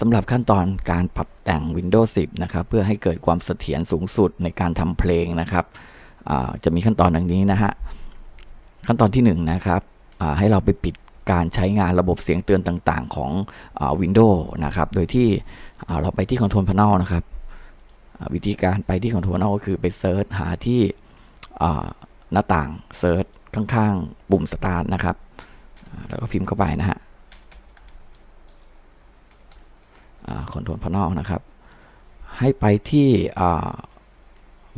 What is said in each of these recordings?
สำหรับขั้นตอนการปรับแต่ง Windows 10 นะครับ เพื่อให้เกิดความเสถียรสูงสุดในการทำเพลงนะครับจะมีขั้นตอนดังนี้นะฮะ ขั้นตอนที่1นะครับให้เราไปปิดการใช้งานระบบเสียงเตือนต่างๆ ของอ Windows นะครับ โดยที่เราไปที่ Control Panel นะครับ วิธีการไปที่ Control Panel ก็คือไปเซิร์ชหาที่หน้าต่างเซิร์ชข้างๆ ปุ่ม Start นะครับ แล้วก็พิมพ์เข้าไปนะฮะ คอนโทรลพานอลนะครับ ให้ไปที่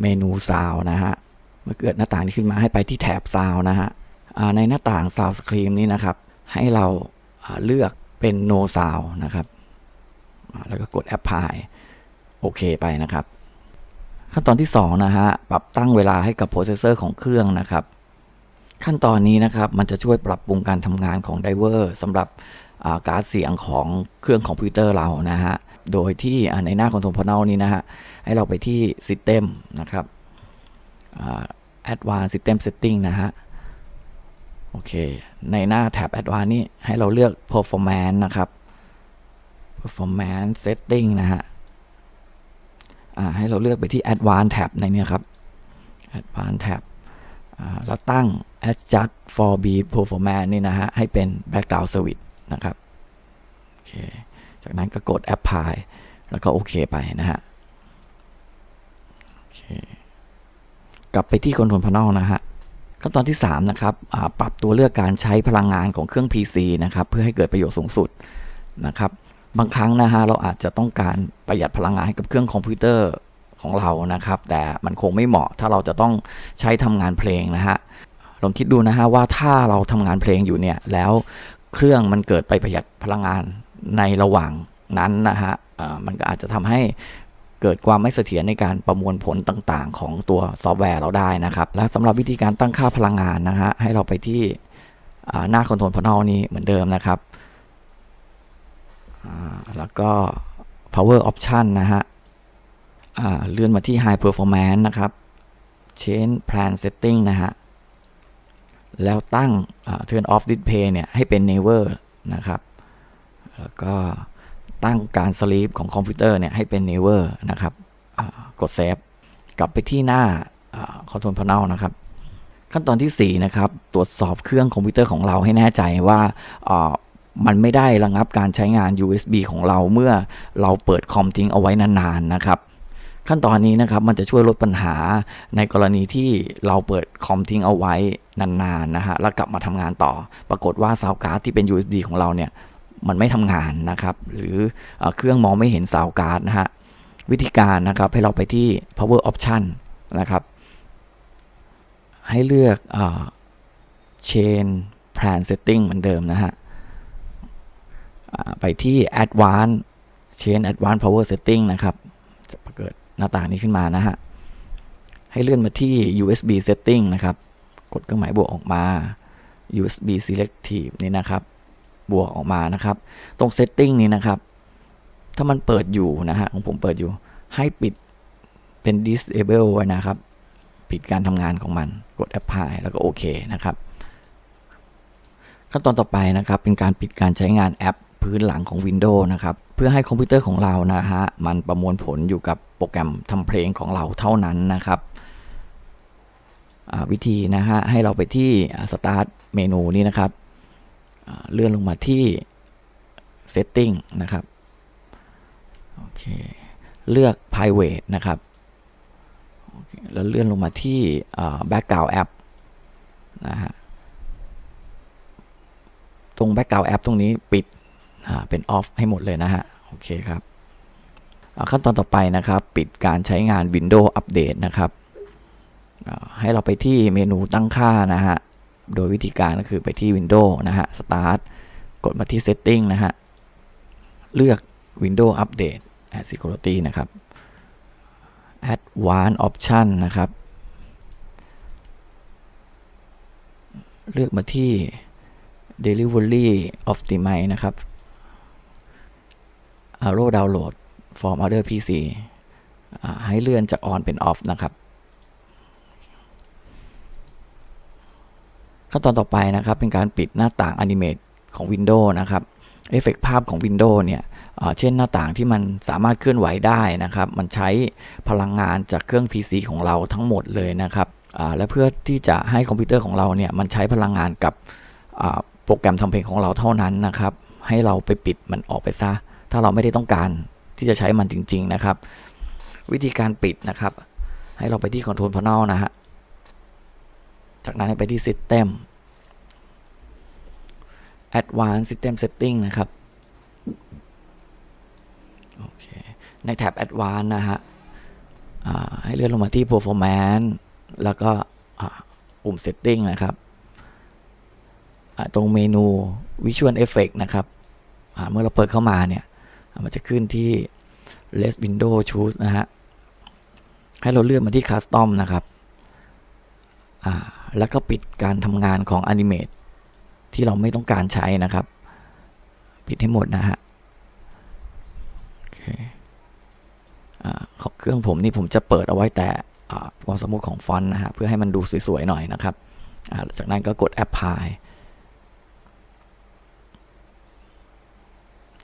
เมนูซาวนะฮะเมื่อเกิดหน้าต่างนี้ขึ้นมาให้ไปที่แถบซาวนะฮะในหน้าต่างซาวสครีมนี้นะครับ ให้เราอ่าเลือกเป็น no sound นะครับ แล้วก็กด apply โอเคไปนะครับ ขั้นตอนที่2นะฮะปรับตั้งเวลาให้กับโปรเซสเซอร์ของเครื่องนะครับ ขั้นตอนนี้นะครับมันจะช่วยปรับปรุงการทำงานของไดเวอร์สำหรับ การดเสียงของเครื่องคอมพิวเตอร์เรานะฮะ โดยที่ในหน้า Control Panel นี้นะฮะ ให้เราไปที่ System นะครับอ่า Advanced System Setting นะฮะ โอเค ในหน้าแท็บ Advanced นี่ให้เราเลือก Performance นะครับ Performance Setting นะฮะให้เราเลือกไปที่ Advanced Tab ในนี้ครับ Advanced Tab อ่าแล้วตั้ง Adjust for B Performance นี่นะฮะ ให้เป็น Background Switch นะครับโอเคจากนั้นก็กด Apply แล้วก็โอเคไปนะฮะโอเคกลับไปที่ Control Panel นะฮะขั้นตอนที่ 3 นะครับปรับตัวเลือกการใช้พลังงานของเครื่อง PC นะครับ เพื่อให้เกิดประโยชน์สูงสุดนะครับ บางครั้งนะฮะเราอาจจะต้องการประหยัดพลังงานให้กับเครื่องคอมพิวเตอร์ของเรานะครับ แต่มันคงไม่เหมาะถ้าเราจะต้องใช้ทำงานเพลงนะฮะลองคิดดูนะฮะว่าถ้าเราทำงานเพลงอยู่เนี่ยแล้ว เครื่องมันเกิดไปประหยัดพลังงานในระหว่างนั้นนะฮะมันก็อาจจะทำให้เกิดความไม่เสถียรในการประมวลผลต่างๆ ของตัวซอฟต์แวร์เราได้นะครับ และสำหรับวิธีการตั้งค่าพลังงานนะฮะให้เราไปที่หน้า Control Panel นี้เหมือนเดิมนะครับแล้วก็ power option นะฮะเลื่อนมาที่ high performance นะครับ change plan setting นะฮะ แล้วตั้ง turn off display เนี่ยให้เป็น never นะครับ แล้วก็ตั้งการ sleep ของคอมพิวเตอร์เนี่ยให้เป็น never นะครับกด save กลับไปที่หน้า control panel นะครับ ขั้นตอนที่ 4 นะครับ ตรวจสอบเครื่องคอมพิวเตอร์ของเราให้แน่ใจว่ามันไม่ได้ระงับการใช้งาน USB ของเราเมื่อเราเปิดคอมทิ้งเอาไว้นานๆนะครับ ขั้นตอนนี้นะครับมันจะช่วยลดปัญหาในกรณีที่เราเปิดคอมทิ้งเอาไว้นานๆนะฮะแล้วกลับมาทำงานต่อ ปรากฏว่าซาวการ์ดที่เป็น USB ของเราเนี่ยมันไม่ทำงานนะครับ หรือเอเครื่องมองไม่เห็นซาวการ์ดนะฮะวิธีการนะครับให้เราไปที่ power option นะครับ ให้เลือกอ chain plan setting เหมือนเดิมนะฮะไปที่ advanced chain advanced power setting นะครับ หน้าต่างนี้ขึ้นมานะฮะ ให้เลื่อนมาที่ USB setting นะครับ กดเครื่องหมายบวกออกมา USB selective นี่นะครับ บวกออกมานะครับ ตรง setting นี้นะครับ ถ้ามันเปิดอยู่นะฮะของผมเปิดอยู่ ให้ปิดเป็น disable ไว้นะครับ ปิดการทำงานของมัน กด apply แล้วก็โอเคนะครับ ขั้นตอนต่อไปนะครับ เป็นการปิดการใช้งานแอปพื้นหลังของ Windows นะครับ เพื่อให้คอมพิวเตอร์ของเรานะฮะมันประมวลผลอยู่กับโปรแกรมทำเพลงของเราเท่านั้นนะครับวิธีนะฮะให้เราไปที่อ่า Start เมนูนี้นะครับเลื่อนลงมาที่ Setting นะครับโอเคเลือก Private นะครับแล้วเลื่อนลงมาที่ Background App นะฮะตรง Background App ตรงนี้ปิด เป็น Off ให้หมดเลยนะฮะ โอเคครับขั้นตอนต่อไปนะครับ ปิดการใช้งาน Windows Update นะครับให้เราไปที่เมนูตั้งค่านะฮะ โดยวิธีการก็คือไปที่ Windows นะฮะ Start กดมาที่ Setting นะฮะ เลือก Windows Update and Security นะครับ Advanced Option นะครับ เลือกมาที่ Delivery Optimize นะครับ Arrow Download from other PC อ่าให้เลื่อนจาก on เป็น off นะครับ ขั้นตอนต่อไปนะครับ เป็นการปิดหน้าต่าง Animate ของ Windows นะครับเอฟเฟกภาพของ Windows เนี่ยเช่นหน้าต่างที่มันสามารถเคลื่อนไหวได้นะครับ มันใช้พลังงานจากเครื่อง PC ของเราทั้งหมดเลยนะครับและเพื่อที่จะให้คอมพิวเตอร์ของเราเนี่ยมันใช้พลังงานกับโปรแกรมทำเพลงของเราเท่านั้นนะครับ ให้เราไปปิดมันออกไปซะ ถ้าเราไม่ได้ต้องการที่จะใช้มันจริง ๆ นะครับ วิธีการปิดนะครับ ให้เราไปที่ Control Panel นะฮะ จากนั้นไปที่ System Advanced System Setting นะครับโอเคในแท็บ Advanced นะฮะให้เลื่อนลงมาที่ Performance แล้วก็ปุ่ม Setting นะครับตรงเมนู Visual Effect นะครับเมื่อเราเปิดเข้ามาเนี่ย มันจะขึ้นที่ Less Window Choose นะฮะ ให้เราเลื่อนมาที่ Custom นะครับแล้วก็ปิดการทำงานของ Animate ที่เราไม่ต้องการใช้นะครับ ปิดให้หมดนะฮะเคอ่าของเครื่องผมนี่ผมจะเปิดเอาไว้แต่ความสมูทของฟอนต์นะฮะ เพื่อให้มันดูสวยๆหน่อยนะครับ จากนั้นก็กด Apply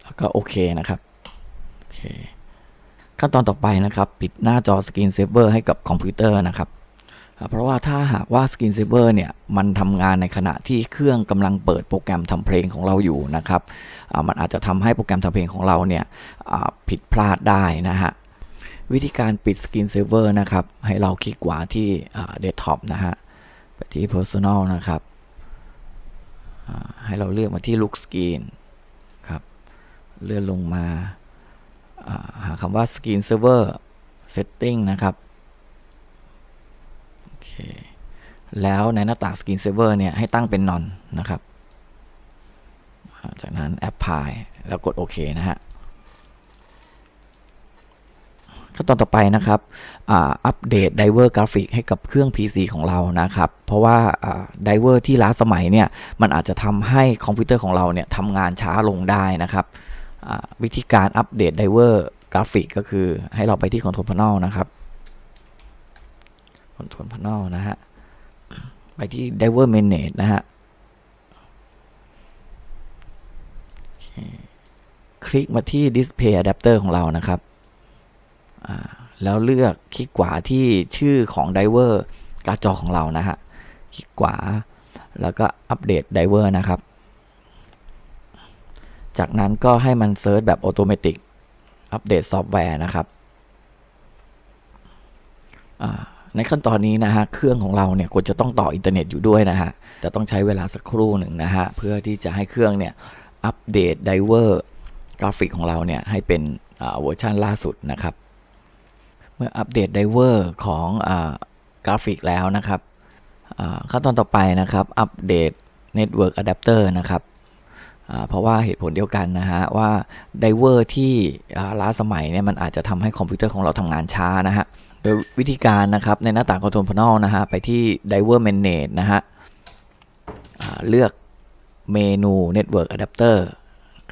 แล้ว ก็โอเคนะครับโอเคขั้นตอนต่อไปนะครับ ปิดหน้าจอ Screen Saver ให้กับคอมพิวเตอร์นะครับเพราะว่าถ้าหากว่า Screen Saver เนี่ยมันทำงานในขณะที่เครื่องกำลังเปิดโปรแกรมทำเพลงของเราอยู่นะครับมันอาจจะทำให้โปรแกรมทำเพลงของเราเนี่ยผิดพลาดได้นะฮะวิธีการปิด Screen Saver นะครับ ให้เราคลิกขวาที่เดสก์ท็อปนะฮะไปที่ Personal นะครับให้เราเลือกมาที่ Look Screen ครับ เลื่อนลงมาหาคำว่า Screen Saver Setting นะครับโอเคแล้วในหน้าต่าง Screen Saver เนี่ยให้ตั้งเป็น None นะครับ จากนั้น Apply แล้วกดโอเคนะฮะขั้นตอนต่อไปนะครับอัปเดตไดเวอร์กราฟิกให้กับเครื่อง PC ของเรานะครับ เพราะว่าไดเวอร์ที่ล้าสมัยเนี่ย มันอาจจะทำให้คอมพิวเตอร์ของเราเนี่ยทำงานช้าลงได้นะครับ วิธีการอัปเดตไดเวอร์กราฟิกก็คือให้เราไปที่ Control Panel นะครับ Control Panel นะฮะ ไปที่ Diver Manage นะฮะ คลิกมาที่ Display Adapter ของเรานะครับแล้วเลือกคลิกขวาที่ชื่อของไดเวอร์การ์ดจอของเรานะฮะ คลิกขวา แล้วก็อัปเดตไดเวอร์นะครับ จากนั้นก็ให้มันเซิร์ชแบบออโตเมติกอัปเดตซอฟต์แวร์นะครับ ในขั้นตอนนี้นะฮะ เครื่องของเราเนี่ยควรจะต้องต่ออินเทอร์เน็ตอยู่ด้วยนะฮะจะต้องใช้เวลาสักครู่หนึ่งนะฮะ เพื่อที่จะให้เครื่องเนี่ยอัปเดตไดเวอร์กราฟิกของเราเนี่ยให้เป็นเวอร์ชันล่าสุดนะครับ เมื่ออัปเดตไดเวอร์ของอกราฟิกแล้วนะครับขั้นตอนต่อไปนะครับ อัปเดต Network Adapter นะครับ เพราะว่าเหตุผลเดียวกันนะฮะว่าไดเวอร์ที่ล้าสมัยเนี่ยมันอาจจะทำให้คอมพิวเตอร์ของเราทำงานช้านะฮะโดยวิธีการนะครับในหน้าต่าง Control Panel นะฮะไปที่ Diver Manage นะฮะเลือกเมนู Network Adapter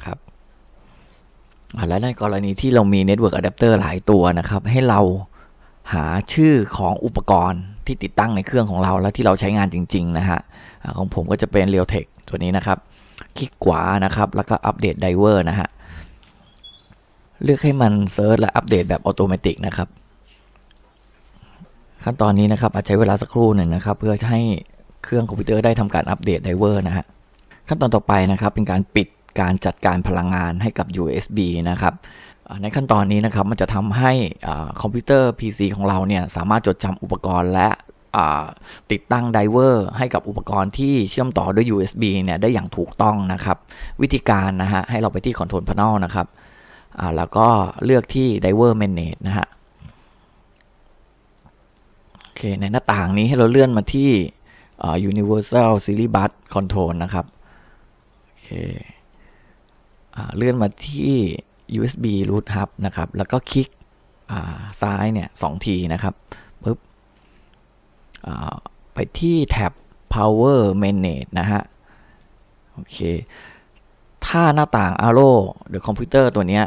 ครับและในกรณีที่เรามี Network Adapter หลายตัวนะครับ ให้เราหาชื่อของอุปกรณ์ที่ติดตั้งในเครื่องของเราและที่เราใช้งานจริง ๆ นะฮะของผมก็จะเป็น Realtek ตัวนี้นะครับ คลิกขวานะครับ แล้วก็อัปเดต Diver นะฮะ เลือกให้มันเซิร์ชและอัปเดตแบบออโตเมตินะครับ ขั้นตอนนี้นะครับอาจใช้เวลาสักครู่หนึ่งนะครับ เพื่อให้เครื่องคอมพิวเตอร์ได้ทำการอัปเดตไดเวอร์นะฮะ ขั้นตอนต่อไปนะครับ เป็นการปิดการจัดการพลังงานให้กับ USB นะครับในขั้นตอนนี้นะครับมันจะทำให้คอมพิวเตอร์ PC ของเราเนี่ยสามารถจดจำอุปกรณ์และ ติดตั้งไดเวอร์ให้กับอุปกรณ์ที่เชื่อมต่อด้วย USB เนี่ยได้อย่างถูกต้องนะครับ วิธีการนะฮะให้เราไปที่ Control Panel นะครับแล้วก็เลือกที่ Diver Manage นะฮะโอเคในหน้าต่างนี้ให้เราเลื่อนมาที่ Universal Series Bus Control นะครับโอเคเลื่อนมาที่ USB Root Hub นะครับ แล้วก็คลิกซ้ายเนี่ยสองทีนะครับ ไปที่แท็บ Power Manage นะฮะ โอเค ถ้าหน้าต่าง Arrow หรือคอมพิวเตอร์ตัวนี้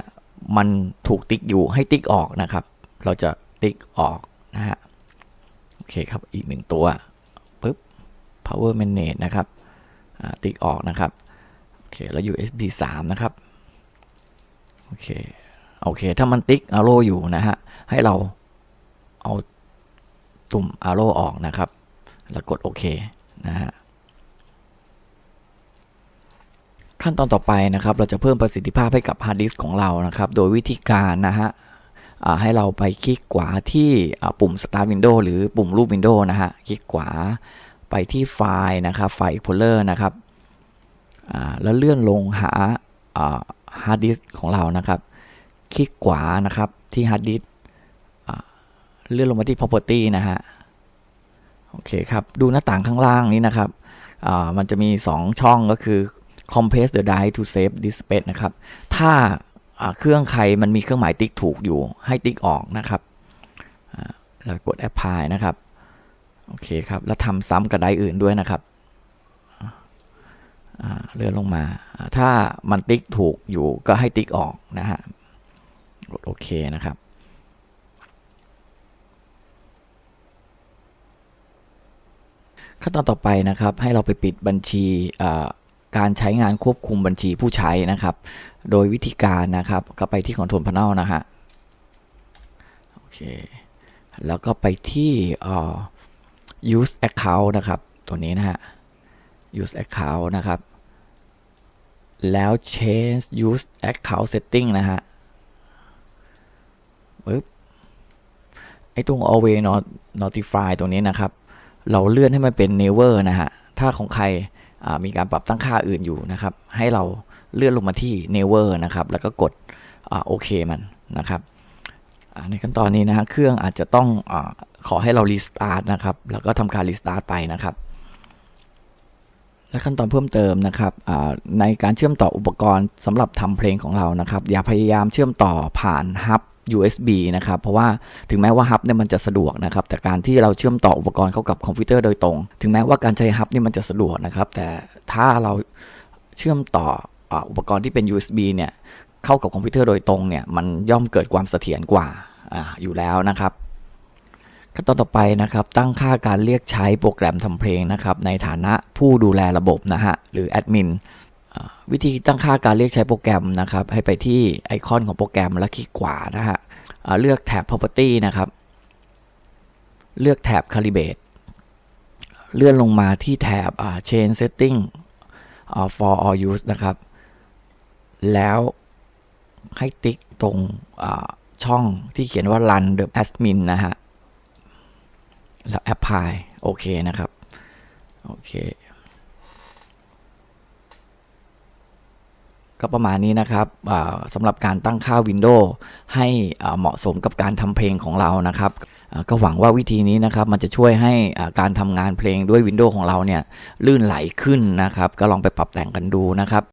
มันถูกติ๊กอยู่ให้ติ๊กออกนะครับ เราจะติ๊กออกนะฮะ โอเคครับ อีกหนึ่งตัวปึ๊บ power manage นะครับ ติ๊กออกนะครับ โอเค แล้ว USB 3 นะครับ โอเค โอเค ถ้ามันติ๊ก arrow อยู่นะฮะ ให้เราเอา ตุ่ม arrow ออกนะครับ แล้วกดโอเคนะฮะขั้นตอนต่อไปนะครับ เราจะเพิ่มประสิทธิภาพให้กับฮาร์ดดิสก์ของเรานะครับ โดยวิธีการนะฮะให้เราไปคลิกขวาที่ปุ่ม Start Window หรือปุ่มรูป Window นะฮะ คลิกขวาไปที่ไฟล์นะครับไฟล์ Explorer นะครับแล้วเลื่อนลงหาฮาร์ดดิสก์ของเรานะครับ คลิกขวานะครับที่ฮาร์ดดิสก์ เลื่อนลงมาที่ Property นะฮะโอเคครับ ดูหน้าต่างข้างล่างนี้นะครับมันจะมี 2 ช่องก็คือ compress the die to save this space นะครับ ถ้าเครื่องใครมันมีเครื่องหมายติ๊กถูกอยู่ให้ติ๊กออกนะครับแล้วกด apply นะครับ โอเคครับ แล้วทำซ้ำกับไดอื่นด้วยนะครับเลื่อนลงมา ถ้ามันติ๊กถูกอยู่ก็ให้ติ๊กออกนะฮะกดโอเคนะครับ ขั้นตอนต่อไปนะครับ ให้เราไปปิดบัญชีการใช้งานควบคุมบัญชีผู้ใช้นะครับ โดยวิธีการนะครับก็ไปที่ Control Panel นะฮะโอเคแล้วก็ไปที่ use account นะครับตัวนี้นะฮะ use account นะครับ แล้ว change use account setting นะฮะปึ๊บไอ้ตรง always not notify ตรงนี้นะครับ เราเลื่อนให้มันเป็น never นะฮะ ถ้าของใครมีการปรับตั้งค่าอื่นอยู่นะครับ ให้เราเลื่อนลงมาที่ never นะครับ แล้วก็กดโอเคมันนะครับในขั้นตอนนี้นะฮะ เครื่องอาจจะต้องอขอให้เรา restart นะครับ แล้วก็ทำการ restart ไปนะครับ และขั้นตอนเพิ่มเติมนะครับในการเชื่อมต่ออุปกรณ์สำหรับทำเพลงของเรานะครับ อย่าพยายามเชื่อมต่อผ่านฮับ USB นะครับ เพราะว่าถึงแม้ว่าฮับเนี่ยมันจะสะดวกนะครับ แต่การที่เราเชื่อมต่ออุปกรณ์เข้ากับคอมพิวเตอร์โดยตรง ถึงแม้ว่าการใช้ฮับนี่มันจะสะดวกนะครับ แต่ถ้าเราเชื่อมต่ออ,อุปกรณ์ที่เป็น USB เนี่ยเข้ากับคอมพิวเตอร์โดยตรงเนี่ยมันย่อมเกิดความเสถียรกว่าออยู่แล้วนะครับขั้นตอนต่อไปนะครับ ตั้งค่าการเรียกใช้โปรแกรมทำเพลงนะครับ ในฐานะผู้ดูแลระบบนะฮะหรือแอดมิน วิธีตั้งค่าการเรียกใช้โปรแกรมนะครับ ให้ไปที่ไอคอนของโปรแกรมแล้วคลิกขวานะฮะเลือกแถบ property นะครับ เลือกแถบ calibrate เลื่อนลงมาที่แถบ change setting for all use นะครับ แล้วให้ติ๊กตรงช่องที่เขียนว่า run the admin นะฮะ แล้ว apply โอเคนะครับ โอเค ก็ประมาณนี้นะครับสำหรับการตั้งค่า Windows ให้เหมาะสมกับการทำเพลงของเรานะครับก็หวังว่าวิธีนี้นะครับมันจะช่วยให้การทำงานเพลงด้วย Windows ของเราเนี่ยลื่นไหลขึ้นนะครับ ก็ลองไปปรับแต่งกันดูนะครับ